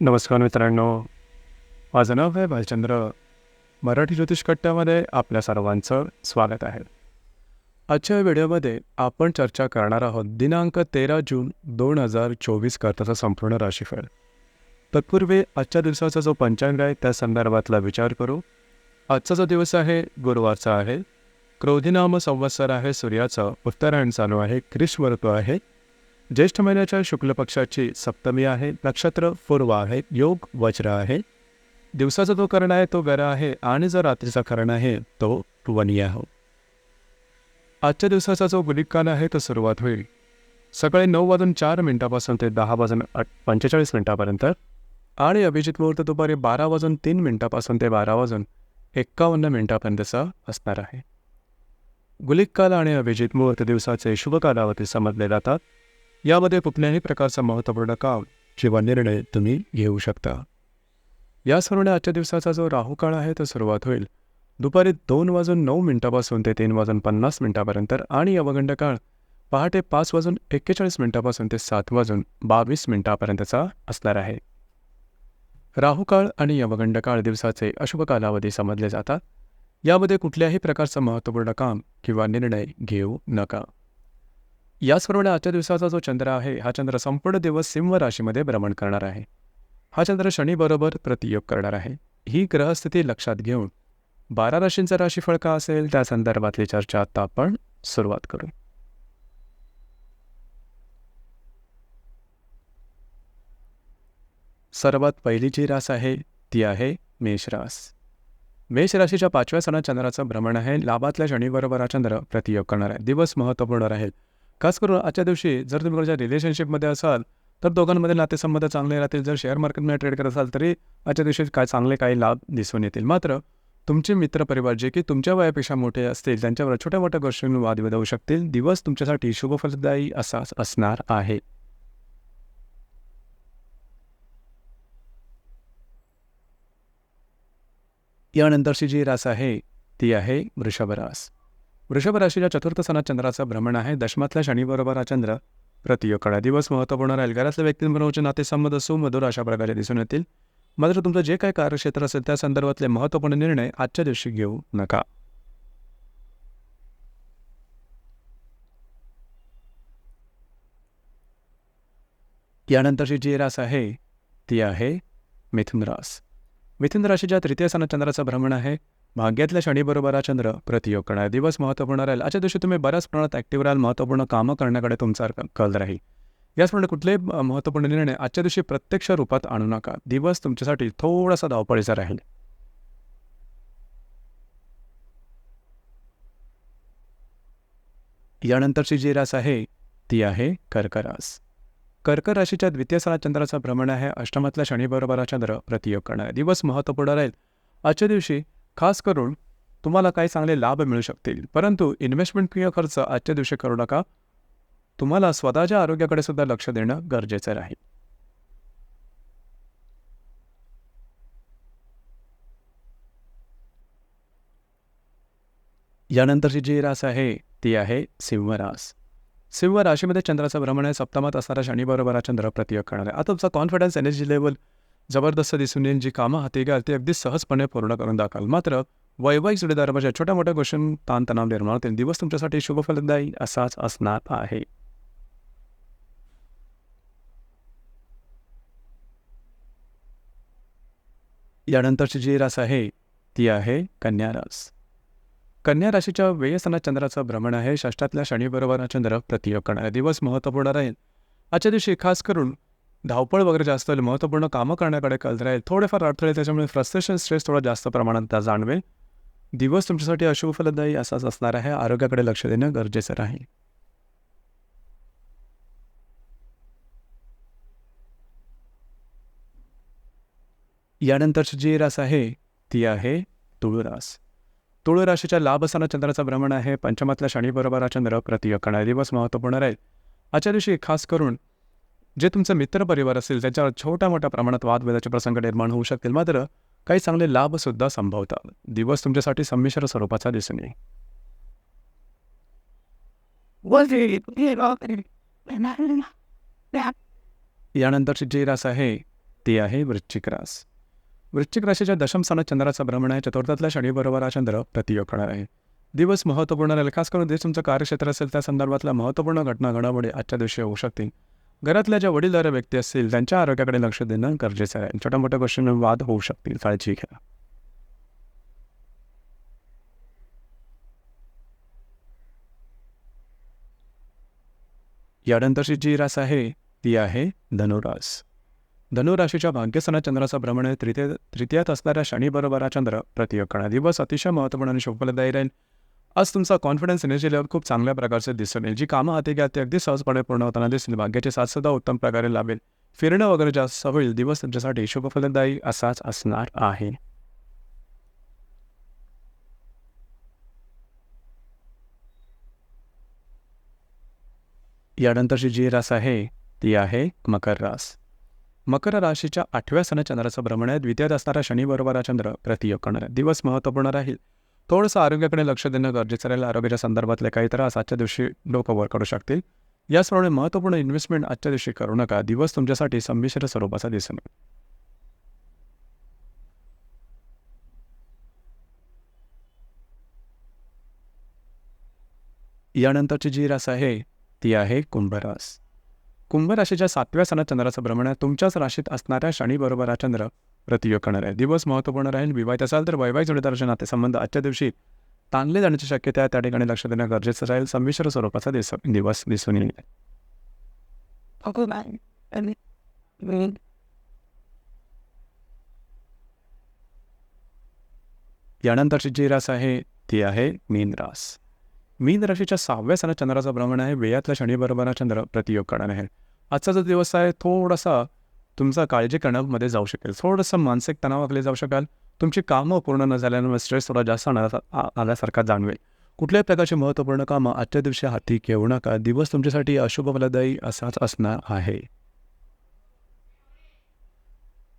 नमस्कार मित्रांनो. माझं नाव आहे भालचंद्र. मराठी ज्योतिष कट्ट्यामध्ये आपल्या सर्वांचं स्वागत आहे. आजच्या व्हिडिओमध्ये आपण चर्चा करणार आहोत दिनांक तेरा जून दोन हजार चोवीस करताचा संपूर्ण राशीफळ. तत्पूर्वी आजच्या दिवसाचा जो पंचांग आहे त्या संदर्भातला विचार करू. आजचा जो दिवस आहे गुरुवारचा आहे. क्रोधिनाम संवत्सर आहे सूर्याचं उत्तरायण चालू आहे ग्रीष्म ऋतू आहे. ज्येष्ठ महिन्याच्या शुक्ल पक्षाची सप्तमी आहे नक्षत्र पूर्व आहे योग वज्र आहे. दिवसाचा जो कर्ण आहे तो गर आहे आणि जो रात्रीचा कर्ण आहे तो वनी आहे. आजच्या दिवसाचा जो गुलिक काल आहे तो सुरुवात होईल. सकाळी नऊ वाजून चार मिनिटापासून ते दहा वाजून पंचेचाळीस मिनिटापर्यंत आणि अभिजित मुहूर्त दुपारी बारा वाजून तीन मिनिटापासून ते बारा वाजून एक्कावन्न मिनिटापर्यंतचा असणार आहे. गुलिक काल आणि अभिजित मुहूर्त दिवसाचे शुभ कालावधी समजले जातात. यामध्ये कुठल्याही प्रकारचा महत्त्वपूर्ण काम किंवा निर्णय तुम्ही घेऊ शकता. या सर्वांनी आजच्या दिवसाचा जो राहुकाळ आहे तो सुरुवात होईल. दुपारी दोन वाजून नऊ मिनिटापासून ते तीन वाजून पन्नास मिनिटापर्यंत आणि अवगंड काळ पहाटे पाच वाजून एक्केचाळीस मिनिटापासून ते सात वाजून बावीस मिनिटापर्यंतचा असणार आहे. राहुकाळ आणि यवगंड काळ दिवसाचे अशुभ कालावधी समजले जातात. यामध्ये कुठल्याही प्रकारचं महत्त्वपूर्ण काम किंवा निर्णय घेऊ नका. याचप्रमाणे आजच्या दिवसाचा जो चंद्र आहे हा चंद्र संपूर्ण दिवस सिंह राशीमध्ये भ्रमण करणार आहे. हा चंद्र शनीबरोबर प्रतियोग करणार आहे. ही ग्रहस्थिती लक्षात घेऊन बारा राशींचा राशीफळ का असेल त्या संदर्भातली चर्चा आता आपण सुरुवात करू. सर्वात पहिली जी रास आहे ती आहे मेषरास मेष राशीच्या पाचव्या सणात चंद्राचं भ्रमण आहे. लाभातल्या शनीबरोबर हा चंद्र प्रतियोग करणार आहे. दिवस महत्त्वपूर्ण राहील. खास करून आजच्या दिवशी जर तुम्ही कोणाच्या रिलेशनशिपमध्ये असाल तर दोघांमध्ये नातेसंबंध चांगले राहतील. जर शेअर मार्केटमध्ये ट्रेड करत असाल तरी आजच्या दिवशी काय चांगले काही लाभ दिसून येतील. मात्र तुमचे मित्रपरिवार जे की तुमच्या वयापेक्षा मोठे असतील त्यांच्यावर छोट्या मोठ्या गोष्टींवर वाद होऊ शकतील. दिवस तुमच्यासाठी शुभफलदायी असा असणार आहे. यानंतरची जी रास आहे ती आहे वृषभ रास. वृषभ राशीच्या चतुर्थ सणात चंद्राचं भ्रमण आहे. दशमातल्या शनीबरोबर हा चंद्र प्रतियोग दिवस महत्त्वपूर्ण राहील. घरातल्या व्यक्तींबरोबरचे नातेसंबंध सुमधुर अशा प्रकारे दिसून येतील. मात्र तुमचं जे काही कार्यक्षेत्र असेल त्या संदर्भातले महत्त्वपूर्ण निर्णय आजच्या दिवशी घेऊ नका. यानंतरची जी रास आहे ती आहे मिथुन रास. मिथुन राशीच्या तृतीय सणात चंद्राचं भ्रमण आहे. भाग्यातल्या शनीबरोबर हा चंद्र प्रतियोग करणार दिवस महत्त्वपूर्ण राहील. आजच्या दिवशी तुम्ही बऱ्याच प्रमाणात ॲक्टिव्ह राहाल. महत्त्वपूर्ण कामं करण्याकडे तुमचा कल राहील. याचप्रमाणे कुठलेही महत्त्वपूर्ण निर्णय आजच्या दिवशी प्रत्यक्ष रूपात आणू नका. दिवस तुमच्यासाठी थोडासा धावपळीचा राहील. यानंतरची जी रास आहे ती आहे कर्करास कर्क राशीच्या द्वितीय सणात चंद्राचं भ्रमण आहे. अष्टमातल्या शनीबरोबर हा चंद्र प्रतियोग करणार आहे दिवस महत्त्वपूर्ण राहील. आजच्या दिवशी खास करून तुम्हाला काही चांगले लाभ मिळू शकतील. परंतु इन्व्हेस्टमेंट किंवा खर्च आजच्या दिवशी करू नका. तुम्हाला स्वतःच्या आरोग्याकडे सुद्धा लक्ष देणं गरजेचं राहील. यानंतरची जी रास आहे ती आहे सिंह रास सिंह राशीमध्ये चंद्राचं भ्रमण आहे. सप्तमात असणारा शनीबरोबर चंद्र प्रतियोग करणार. आहे आता तुमचा कॉन्फिडन्स एनर्जी लेवल जबरदस्त दिसून येईल जी कामं हाती घ्याल ती अगदी सहजपणे पूर्ण करून दाखवाल. मात्र वैवाहिक जोडीदाराच्या छोट्या मोठ्या गोष्टी ताणतणाव निर्माण होतील. दिवस तुमच्यासाठी शुभफलदायी असाच असणार आहे. यानंतरची जी रास आहे ती आहे कन्या रास. कन्या राशीच्या व्ययसनात चंद्राचं भ्रमण आहे. षष्ठातल्या शनीबरोबर चंद्र प्रतियोग करणारे दिवस महत्त्वपूर्ण राहील. आजच्या दिवशी खास करून धावपळ वगैरे जास्त होईल महत्त्वपूर्ण कामं करण्याकडे कल राहील थोडेफार अडथळे त्याच्यामुळे फ्रस्ट्रेशन स्ट्रेस थोडा जास्त प्रमाणात त्या जाणवेल. दिवस तुमच्यासाठी अशुभ फलदायी असाच असणार आहे. आरोग्याकडे लक्ष देणं गरजेचं राहील. यानंतरची जी रास आहे ती आहे तुळुरास तुळ राशीच्या लाभ असताना चंद्राचं भ्रमण आहे. पंचमातल्या शनीबरोबर हा चंद्र प्रतियोग करणारा दिवस महत्त्वपूर्ण राहील. आजच्या दिवशी खास करून जे तुमचं मित्रपरिवार असेल त्याच्यावर छोट्या मोठ्या प्रमाणात वादविवादाचे प्रसंग निर्माण होऊ शकतील मात्र काही चांगले लाभसुद्धा संभवतात. दिवस तुमच्यासाठी संमिश्र स्वरूपाचा दिसून येईल. यानंतरची जी रास आहे ती आहे वृश्चिक रास. वृश्चिक राशीच्या दशम स्थानात चंद्राचा भ्रमण आहे चतुर्थातल्या शनीबरोबर हा चंद्र प्रतियोग करणार आहे. दिवस महत्त्वपूर्ण राहील खास करून जे तुमचं कार्यक्षेत्र असेल त्या संदर्भातल्या महत्त्वपूर्ण घटना घडामोडी आजच्या दिवशी होऊ शकतील. घरातल्या ज्या वडीलधाऱ्या व्यक्ती असतील त्यांच्या आरोग्याकडे लक्ष देणं गरजेचं आहे. छोट्या मोठ्या गोष्टींवर वाद होऊ शकतील काळजी घ्या. यानंतरची जी रास आहे ती आहे धनुरास. धनुराशीच्या भाग्यसना चंद्राचा भ्रमण तृतीय तृतीयात असणाऱ्या शनीबरोबरा हा चंद्र प्रतियोग करणार दिवस अतिशय महत्त्वपूर्ण आणि शुभफलदायी राहील आज तुमचा कॉन्फिडन्स एनर्जी लेवल खूप चांगल्या प्रकारचे दिसून येईल जी कामं हाती घ्या ते अगदी सहजपणे पूर्ण होताना दिसतील भाग्याची साथसुद्धा उत्तम प्रकारे लाभेल. फिरणं वगैरे जास्त होईल. दिवस तुमच्यासाठी शुभफलदायी असाच असणार आहे. यानंतरची जी रास आहे ती आहे मकर रास. मकर राशीच्या आठव्या सण चंद्राचं भ्रमण आहे. द्वितीयात असणारा शनीबरोबर चंद्र प्रतियोग करणार दिवस महत्त्वपूर्ण राहील. थोडंसं आरोग्याकडे लक्ष देणं गरजेचं राहील. आरोग्याच्या संदर्भातले काही त्रास आजच्या दिवशी डोकं वर करू शकतील. याचप्रमाणे महत्त्वपूर्ण इन्व्हेस्टमेंट आजच्या दिवशी करू नका. दिवस तुमच्यासाठी संमिश्र स्वरूपाचा दिसेल. यानंतरची जी रास आहे ती आहे कुंभरास कुंभ राशीच्या सातव्या सणात चंद्राचं भ्रमण आहे. तुमच्याच राशीत असणाऱ्या शनीबरोबर हा चंद्र प्रतियोग करणार आहे. दिवस महत्त्वपूर्ण राहील. विवाहित असाल तर वैवाहिक जोडीदाराचे नातेसंबंध आजच्या दिवशी ताणले जाण्याची शक्यता आहे. त्या ठिकाणी लक्ष देणं गरजेचं राहील. संमिश्र स्वरूपाचा दिस दिवस दिसून येईल. यानंतरची जी रास आहे ती आहे मीन रास. मीन राशीच्या सहाव्या स्थानात चंद्राचा भ्रमण आहे. वेयातल्या शनीबरोबर चंद्र प्रतियोग करणार आहे. आजचा जो दिवस आहे थोडासा तुमचा काळजी करण्यामध्ये जाऊ शकेल. थोडंसं मानसिक तणावाखाली जाऊ शकाल. तुमची कामं पूर्ण न झाल्यामुळे स्ट्रेस थोडा जास्त आल्यासारखा जाणवेल. कुठल्याही प्रकारची महत्त्वपूर्ण कामं आजच्या दिवशी हाती घेऊ नका. दिवस तुमच्यासाठी अशुभ फलदायी असाच असणार आहे.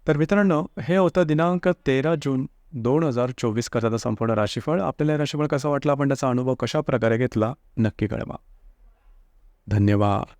तर मित्रांनो हे होतं दिनांक तेरा जून दोन हजार चोवीस करताचा संपूर्ण राशीफळ. आपल्याला राशीफळ कसा वाटला? आपण त्याचा अनुभव कशा प्रकारे घेतला? नक्की कळवा. धन्यवाद.